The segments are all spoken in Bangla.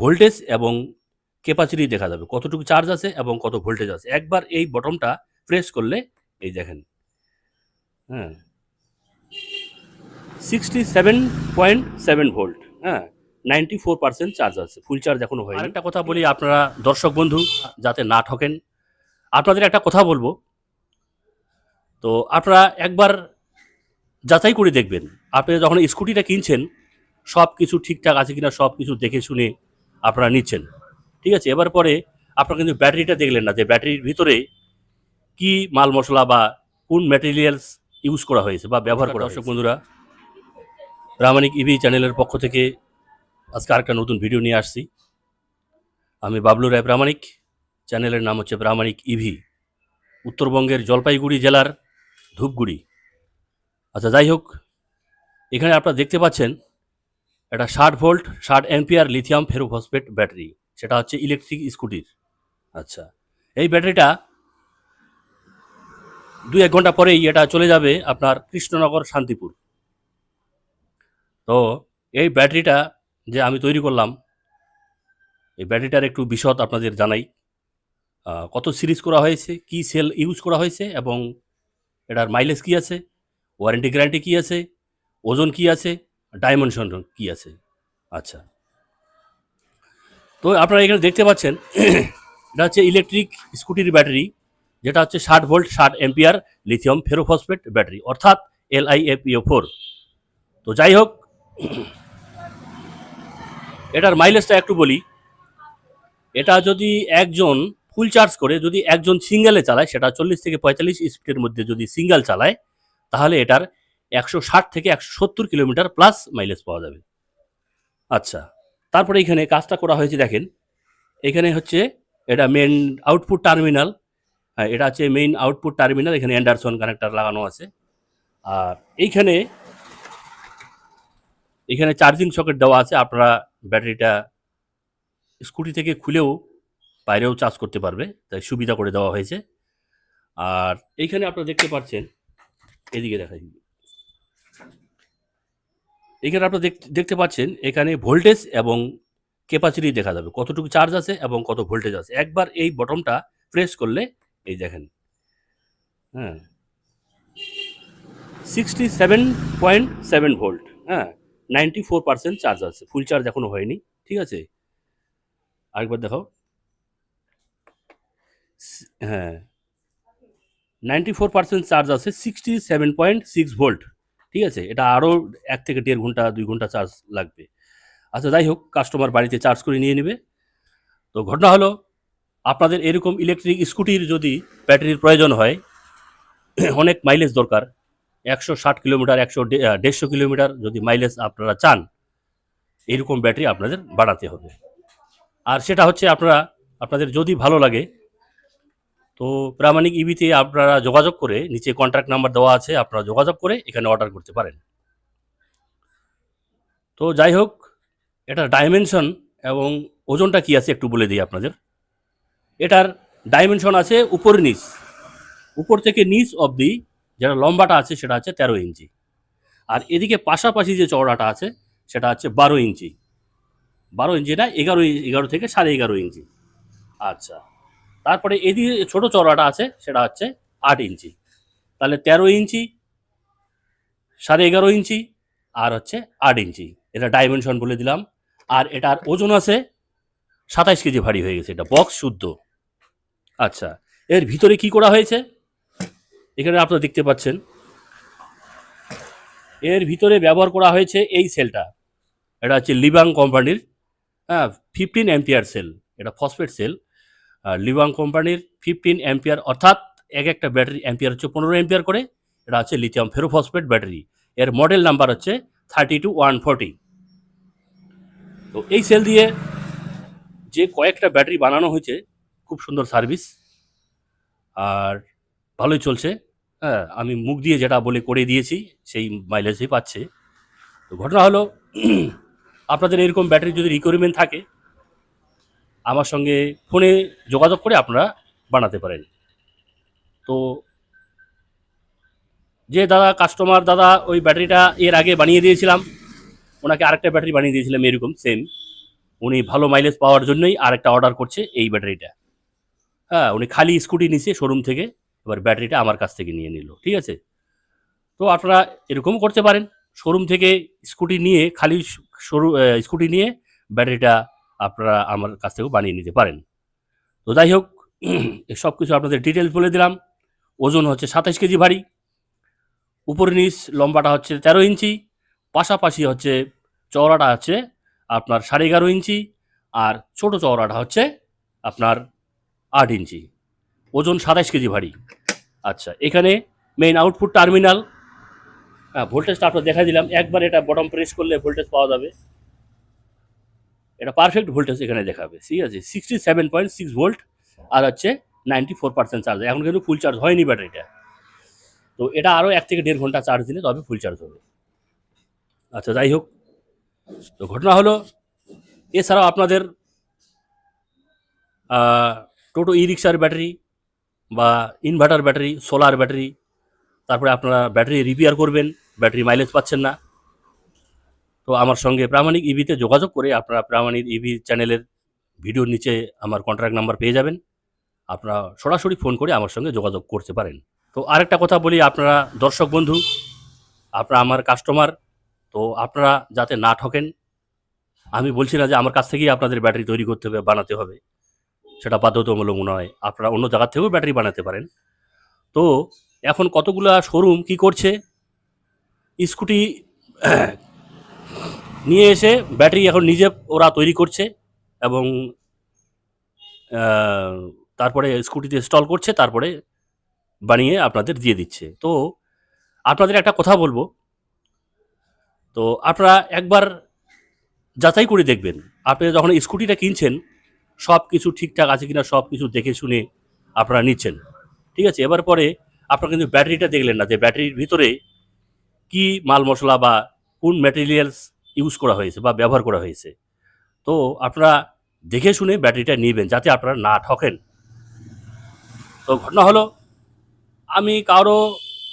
ভোল্টেজ এবং ক্যাপাসিটি দেখা যাবে। কতটুকু চার্জ আছে এবং কত ভোল্টেজ আছে। একবার এই বটমটা প্রেস করলে, এই দেখেন হ্যাঁ sixty seven point seven volt হ্যাঁ নাইনটি ফোর পার্সেন্ট চার্জ আছে ফুল চার্জ এখনও হয় আরেকটা কথা বলি, আপনারা দর্শক বন্ধু, যাতে না ঠকেন, আপনাদের একটা কথা বলব। তো আপনারা একবার যাচাই করে দেখবেন। আপনি যখন স্কুটিটা কিনছেন সব কিছু ঠিকঠাক আছে কিনা সব কিছু দেখে শুনে আপনারা নিচ্ছেন। ঠিক আছে? এবার পরে আপনারা কিন্তু ব্যাটারিটা দেখলেন না যে ব্যাটারির ভিতরে কি মাল মশলা বা কোন ম্যাটেরিয়ালস ইউজ করা হয়েছে বা ব্যবহার করা দর্শক বন্ধুরা প্রামাণিক ইভি চ্যানেলের পক্ষ থেকে আজকে আরেকটা নতুন ভিডিও নিয়ে আসছি। আমি বাবলু রায় প্রামাণিক। চ্যানেলের নাম হচ্ছে প্রামাণিক ইভি উত্তরবঙ্গের জলপাইগুড়ি জেলার ধূপগুড়ি। আচ্ছা যাই হোক এখানে আপনারা দেখতে পাচ্ছেন একটা ষাট ভোল্ট, ষাট অ্যাম্পিয়ার লিথিয়াম ফেরোফসফেট ব্যাটারি সেটা হচ্ছে ইলেকট্রিক স্কুটির আচ্ছা এই ব্যাটারিটা দুই এক ঘণ্টা পরেই এটা চলে যাবে আপনার কৃষ্ণনগর শান্তিপুর। তো এই ব্যাটারিটা যে আমি তৈরি করলাম, এই ব্যাটারিটার একটু বিশদ আপনাদের জানাই। কত সিরিজ করা হয়েছে, কি সেল ইউজ করা হয়েছে এবং এটার মাইলেজ কি আছে ওয়ারেন্টি গ্যারান্টি কি আছে, ওজন কি আছে ডাইমেনশন কি আছে? আচ্ছা। তো আপনারা এখানে দেখতে পাচ্ছেন, এটা হচ্ছে ইলেকট্রিক স্কুটির ব্যাটারি যেটা হচ্ছে ষাট ভোল্ট ষাট এম্পিয়ার লিথিয়াম ফেরোফসফেট ব্যাটারি অর্থাৎ এল আই এফ ফোর তো যাই হোক, এটার মাইলেজটা একটু বলি। এটা যদি একজন ফুল চার্জ করে, যদি একজন সিঙ্গেলে চালায়, সেটা চল্লিশ থেকে পঁয়তাল্লিশ স্পিডের মধ্যে যদি সিঙ্গেল চালায়, তাহলে এটার একশো ষাট থেকে একশো সত্তর কিলোমিটার প্লাস মাইলেজ পাওয়া যাবে। আচ্ছা তারপরে এখানে কাজটা করা হয়েছে, দেখেন। এখানে হচ্ছে এটা মেন আউটপুট টার্মিনাল এটা হচ্ছে মেইন আউটপুট টার্মিনাল এখানে অ্যান্ডারসন কানেক্টার লাগানো আছে। আর এইখানে, এখানে চার্জিং সকেট দেওয়া আছে, আপনারা ব্যাটারিটা স্কুটি থেকে খুলেও বাইরেও চার্জ করতে পারবে, তাই সুবিধা করে দেওয়া হয়েছে। আর এইখানে আপনারা দেখতে পাচ্ছেন, এদিকে দেখাই। এখানে আপনারা দেখ- দেখতে পাচ্ছেন এখানে ভোল্টেজ এবং ক্যাপাসিটি দেখা যাবে। কতটুকু চার্জ আছে এবং কত ভোল্টেজ আছে। একবার এই বটমটা প্রেস করলে, এই দেখেন হ্যাঁ sixty seven point seven volt হ্যাঁ নাইনটি ফোর পার্সেন্ট চার্জ আছে। ফুল চার্জ এখনও হয়নি, ঠিক আছে? আরেকবার দেখাও। হ্যাঁ নাইনটি ফোর পার্সেন্ট চার্জ আছে sixty seven point six volt ঠিক আছে? এটা আরও এক থেকে দেড় ঘণ্টা, দুই ঘণ্টা চার্জ লাগবে। আচ্ছা যাই হোক কাস্টমার বাড়িতে চার্জ করে নিয়ে নেবে। তো ঘটনা হলো, আপনাদের এরকম ইলেকট্রিক স্কুটির যদি ব্যাটারির প্রয়োজন হয়, অনেক মাইলেজ দরকার। একশো ষাট কিলোমিটার, একশো দেড়শো কিলোমিটার যদি মাইলেজ আপনারা চান, এরকম ব্যাটারি আপনাদের বাড়াতে হবে। আর সেটা হচ্ছে আপনারা, আপনাদের যদি ভালো লাগে তো প্রামাণিক ইবিতে আপনারা যোগাযোগ করে নিচে কন্ট্যাক্ট নাম্বার দেওয়া আছে, আপনারা যোগাযোগ করে এখানে অর্ডার করতে পারেন। তো যাই হোক, এটার ডাইমেনশন এবং ওজনটা কি আছে একটু বলে দিই আপনাদের। এটার ডাইমেনশন আছে উপর নিচ। উপর থেকে নিচ অবধি যেটা লম্বাটা আছে সেটা হচ্ছে তেরো ইঞ্চি। আর এদিকে পাশাপাশি যে চওড়াটা আছে সেটা হচ্ছে বারো ইঞ্চি। বারো ইঞ্চি না, এগারো এগারো থেকে সাড়ে এগারো ইঞ্চি। আচ্ছা। তারপরে এদিকে ছোট চওড়াটা আছে, সেটা হচ্ছে আট ইঞ্চি। তাহলে তেরো ইঞ্চি, সাড়ে এগারো ইঞ্চি, আর হচ্ছে আট ইঞ্চি। এটা ডাইমেনশন বলে দিলাম। আর এটার ওজন আছে সাতাইশ কেজি ভারী হয়ে গেছে, এটা বক্স শুদ্ধ। আচ্ছা এর ভিতরে কি করা হয়েছে? এখানে আপনারা দেখতে পাচ্ছেন। এর ভিতরে ব্যবহার করা হয়েছে এই সেলটা। এটা হচ্ছে লিবাং কোম্পানির হ্যাঁ ফিফটিন অ্যাম্পিয়ার সেল এটা ফসফেট সেল আর কোম্পানির ফিফটিন অ্যাম্পিয়ার অর্থাৎ এক একটা ব্যাটারি অ্যাম্পিয়ার হচ্ছে পনেরো অ্যাম্পিয়ার করে, এটা হচ্ছে লিথিয়াম ফেরোফসফেট ব্যাটারি এর মডেল নাম্বার হচ্ছে থার্টি টু ওয়ান ফর্টি তো এই সেল দিয়ে যে কয়েকটা ব্যাটারি বানানো হয়েছে, খুব সুন্দর সার্ভিস আর ভালোই চলছে। হ্যাঁ আমি মুখ দিয়ে যেটা বলে করে দিয়েছি, সেই মাইলেজই পাচ্ছে। তো ঘটনা হলো, আপনাদের এরকম ব্যাটারি যদি রিকোয়ারমেন্ট থাকে আমার সঙ্গে ফোনে যোগাযোগ করে আপনারা বানাতে পারেন। তো যে দাদা কাস্টমার দাদা, ওই ব্যাটারিটা এর আগে বানিয়ে দিয়েছিলাম, ওনাকে আরেকটা ব্যাটারি বানিয়ে দিয়েছিলাম এরকম সেম উনি ভালো মাইলেজ পাওয়ার জন্যই আরেকটা অর্ডার করছে এই ব্যাটারিটা। হ্যাঁ উনি খালি স্কুটি নিছে শোরুম থেকে, এবার ব্যাটারিটা আমার কাছ থেকে নিয়ে নিল, ঠিক আছে? তো আপনারা এরকম করতে পারেন শোরুম থেকে স্কুটি নিয়ে, খালি শোরু স্কুটি নিয়ে ব্যাটারিটা আপনারা আমার কাছ থেকেও বানিয়ে নিতে পারেন। তো যাই হোক সব কিছু আপনাদের ডিটেলস বলে দিলাম। ওজন হচ্ছে সাতাশ কেজি ভারী। উপর নিচ লম্বাটা হচ্ছে তেরো ইঞ্চি। পাশাপাশি হচ্ছে চওড়াটা হচ্ছে আপনার সাড়ে এগারো ইঞ্চি আর ছোট চওড়াটা হচ্ছে আপনার আট ইঞ্চি। ওজন সাতাশ কেজি ভারী। আচ্ছা এখানে মেইন আউটপুট টার্মিনাল হ্যাঁ ভোল্টেজটা আপনার দেখা দিলাম। একবার এটা বটম প্রেস করলে ভোল্টেজ পাওয়া যাবে। এটা পারফেক্ট ভোল্টেজ এখানে দেখাবে, ঠিক আছে? Sixty seven point six volt আর হচ্ছে নাইনটি ফোর পার্সেন্ট চার্জ এখন কিন্তু ফুল চার্জ হয়নি ব্যাটারিটা। তো এটা আরও এক থেকে দেড় ঘণ্টা চার্জ দিলে তবে ফুল চার্জ হবে। আচ্ছা যাই হোক। তো ঘটনা হলো, এছাড়াও আপনাদের টোটো ই রিক্সার ব্যাটারি বা ইনভার্টার ব্যাটারি সোলার ব্যাটারি, তারপরে আপনারা ব্যাটারি রিপেয়ার করবেন, ব্যাটারি মাইলেজ পাচ্ছেন না। তো আমার সঙ্গে প্রামাণিক ইভিতে যোগাযোগ করে আপনারা প্রামাণিক ইভি চ্যানেলের ভিডিওর নিচে আমার কন্ট্যাক্ট নাম্বার পেয়ে যাবেন। আপনারা সরাসরি ফোন করে আমার সঙ্গে যোগাযোগ করতে পারেন। তো আরেকটা কথা বলি, আপনারা দর্শক বন্ধু, আপনারা আমার কাস্টমার তো আপনারা যাতে না ঠকেন, আমি বলছি না যে আমার কাছ থেকেই আপনাদের ব্যাটারি তৈরি করতে হবে, বানাতে হবে। সেটা বাধ্যতামূলক নয়, আপনারা অন্য জায়গা থেকেও ব্যাটারি বানাতে পারেন। তো এখন কতগুলা শোরুম কি করছে? স্কুটি নিয়ে এসে ব্যাটারি এখন নিজে ওরা তৈরি করছে এবং তারপরে স্কুটিতে ইনস্টল করছে, তারপরে বানিয়ে আপনাদের দিয়ে দিচ্ছে। তো আপনাদের একটা কথা বলব। তো আপনারা একবার যাচাই করে দেখবেন। আপনি যখন স্কুটিটা কিনছেন, সব কিছু ঠিকঠাক আছে কিনা, সব কিছু দেখে শুনে আপনারা নিচ্ছেন। ঠিক আছে? এবার পরে আপনারা কিন্তু ব্যাটারিটা দেখলেন না যে ব্যাটারির ভিতরে কি মাল মশলা বা কোন ম্যাটেরিয়ালস ইউজ করা হয়েছে বা ব্যবহার করা হয়েছে। তো আপনারা দেখে শুনে ব্যাটারিটা নেবেন যাতে আপনারা না ঠকেন। তো ঘটনা হলো, আমি কারও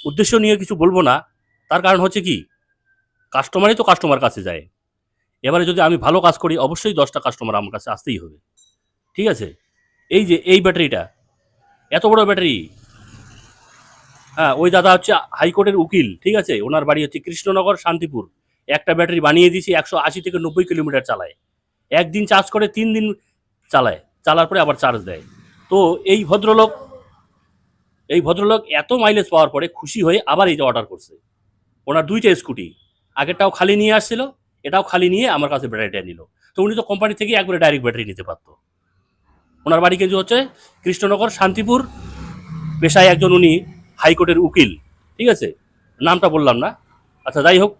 উদ্দেশ্য নিয়ে কিছু বলব না, তার কারণ হচ্ছে কি কাস্টমারই তো কাস্টমার কাছে যায়। এবারে যদি আমি ভালো কাজ করি, অবশ্যই দশটা কাস্টমার আমার কাছে আসতেই হবে। ঠিক আছে? এই যে, এই ব্যাটারিটা, এত বড় ব্যাটারি। হ্যাঁ ওই দাদা হচ্ছে হাইকোর্টের উকিল, ঠিক আছে? ওনার বাড়ি হচ্ছে কৃষ্ণনগর, শান্তিপুর। একটা ব্যাটারি বানিয়ে দিয়েছি একশো আশি থেকে নব্বই কিলোমিটার চালায়। একদিন চার্জ করে, তিন দিন চালায়। চালার পরে আবার চার্জ দেয়। তো এই ভদ্রলোক এই ভদ্রলোক এত মাইলেজ পাওয়ার পরে খুশি হয়ে আবার এই যে অর্ডার করছে। ওনার দুইটা স্কুটি আগেরটাও খালি নিয়ে আসছিল, এটাও খালি নিয়ে আমার কাছে ব্যাটারিটা নিল। তো উনি তো কোম্পানি থেকে একবারে ডাইরেক্ট ব্যাটারি নিতে পারতো। ওনার বাড়ি কিন্তু হচ্ছে কৃষ্ণনগর, শান্তিপুর। পেশায় একজন উনি হাইকোর্টের উকিল, ঠিক আছে? নামটা বললাম না। আচ্ছা যাই হোক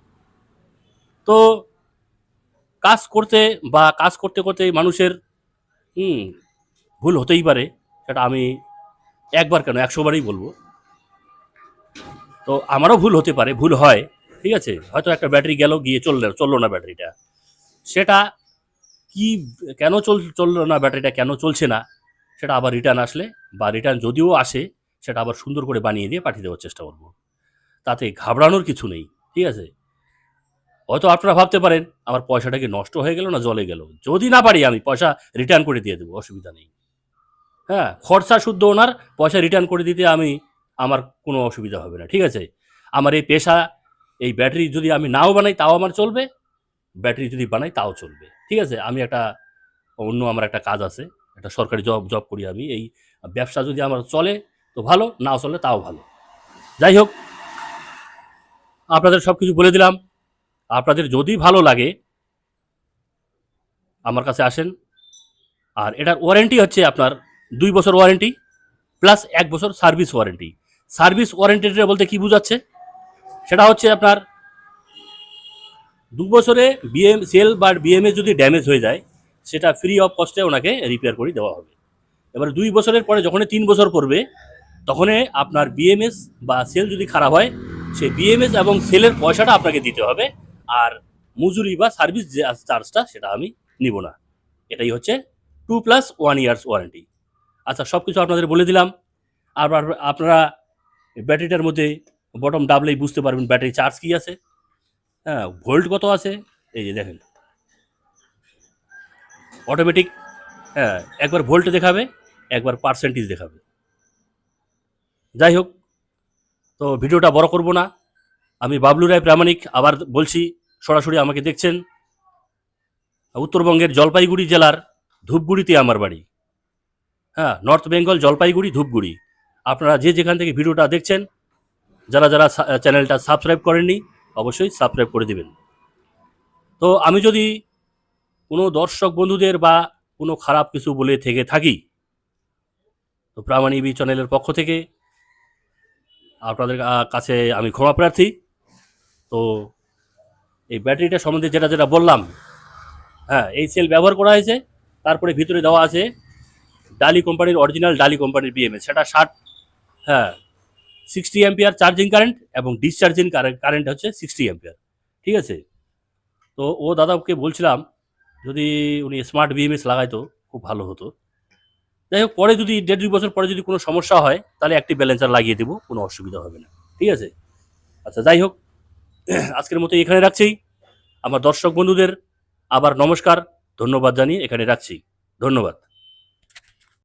তো কাজ করতে বা কাজ করতে করতে মানুষের, হুম, ভুল হতেই পারে, সেটা আমি একবার কেন একশো বারই বলব। তো আমারও ভুল হতে পারে, ভুল হয়, ঠিক আছে? হয়তো একটা ব্যাটারি গেল, গিয়ে চলল চলল না ব্যাটারিটা। সেটা কি, কেন চল, চলল না ব্যাটারিটা, কেন চলছে না, সেটা আবার রিটার্ন আসলে, বা রিটার্ন যদিও আসে, সেটা আবার সুন্দর করে বানিয়ে দিয়ে পাঠিয়ে দেওয়ার চেষ্টা করব। তাতে ঘাবড়ানোর কিছু নেই, ঠিক আছে? হয়তো আপনারা ভাবতে পারেন, আমার পয়সাটা কি নষ্ট হয়ে গেল না জলে গেল? যদি না পারি আমি পয়সা রিটার্ন করে দিয়ে দেবো, অসুবিধা নেই। হ্যাঁ খরচা শুদ্ধ ওনার, পয়সা রিটার্ন করে দিতে আমি, আমার কোনো অসুবিধা হবে না, ঠিক আছে? আমার এই পেশা, এই ব্যাটারি যদি আমি নাও বানাই তাও আমার চলবে, ব্যাটারি যদি বানাই তাও চলবে, ঠিক আছে? আমি একটা অন্য আমার একটা কাজ আছে, একটা সরকারি জব জব করি আমি, এই ব্যবসা যদি আমার চলে তো ভালো নাও চলে তাও ভালো। যাই হোক, আপনাদের সব কিছু বলে দিলাম। আপনাদের যদি ভালো লাগে, আমার কাছে আসেন। আর এটার ওয়ারেন্টি হচ্ছে আপনার দুই বছর ওয়ারেন্টি প্লাস এক বছর সার্ভিস ওয়ারেন্টি সার্ভিস ওয়ারেন্টিটা বলতে কি বোঝাচ্ছে? সেটা হচ্ছে আপনার দু বছরে বিএম সেল বা বিএমএ যদি ড্যামেজ হয়ে যায়, সেটা ফ্রি অফ কস্টে ওনাকে রিপেয়ার করে দেওয়া হবে। এবার দুই বছরের পরে যখনই তিন বছর পড়বে, তখনই আপনার বিএমএস বা সেল যদি খারাপ হয়, সেই বিএমএস এবং সেলের পয়সাটা আপনাকে দিতে হবে। আর মজুরি বা সার্ভিস যে চার্জটা সেটা আমি নিব না। এটাই হচ্ছে two plus one years warranty আচ্ছা সব কিছু আপনাদের বলে দিলাম। আর আপনারা ব্যাটারিটার মধ্যে বটম ডাবলেই বুঝতে পারবেন ব্যাটারি চার্জ কী আছে। হ্যাঁ ভোল্ট কত আছে? এই যে দেখেন। অটোমেটিক হ্যাঁ একবার ভোল্ট দেখাবে, একবার পার্সেন্টেজ দেখাবে। যাই হোক, তো ভিডিওটা বড় করব না। আমি বাবলু রায় প্রামাণিক, আবার বলছি সরাসরি আমাকে দেখছেন। উত্তরবঙ্গের জলপাইগুড়ি জেলার ধূপগুড়িতে আমার বাড়ি। হ্যাঁ নর্থ বেঙ্গল, জলপাইগুড়ি, ধূপগুড়ি। আপনারা যে যেখান থেকে ভিডিওটা দেখছেন, যারা যারা চ্যানেলটা সাবস্ক্রাইব করেননি, অবশ্যই সাবস্ক্রাইব করে দিবেন। তো আমি যদি কোনো দর্শক বন্ধুদের বা কোনো খারাপ কিছু বলে থেকে থাকি, তো প্রামাণিক চ্যানেলের পক্ষ থেকে আপনাদের কাছে আমি ক্ষমা প্রার্থী। তো এই ব্যাটারিটা সম্বন্ধে যেটা যেটা বললাম হ্যাঁ এই সেল ব্যবহার করা হয়েছে। তারপরে ভিতরে দেওয়া আছে ডালি কোম্পানির অরিজিনাল ডালি কোম্পানির বিএমএস সেটা ষাট হ্যাঁ সিক্সটি অ্যাম্পিয়ার চার্জিং কারেন্ট এবং ডিসচার্জিং কারেন্ট হচ্ছে সিক্সটি অ্যাম্পিয়ার ঠিক আছে? তো ও দাদাকে বলছিলাম, যদি উনি স্মার্ট বিএমএস লাগাইতো, খুব ভালো হতো। যাই হোক, পরে যদি দেড় দুই বছর পরে যদি কোনো সমস্যা হয়, তাহলে একটি ব্যালেন্সার লাগিয়ে দেবো, কোনো অসুবিধা হবে না। ঠিক আছে? আচ্ছা যাই হোক আজকের মতো এখানে রাখছি। আমার দর্শক বন্ধুদের আবার নমস্কার ধন্যবাদ জানিয়ে এখানে রাখছি। ধন্যবাদ।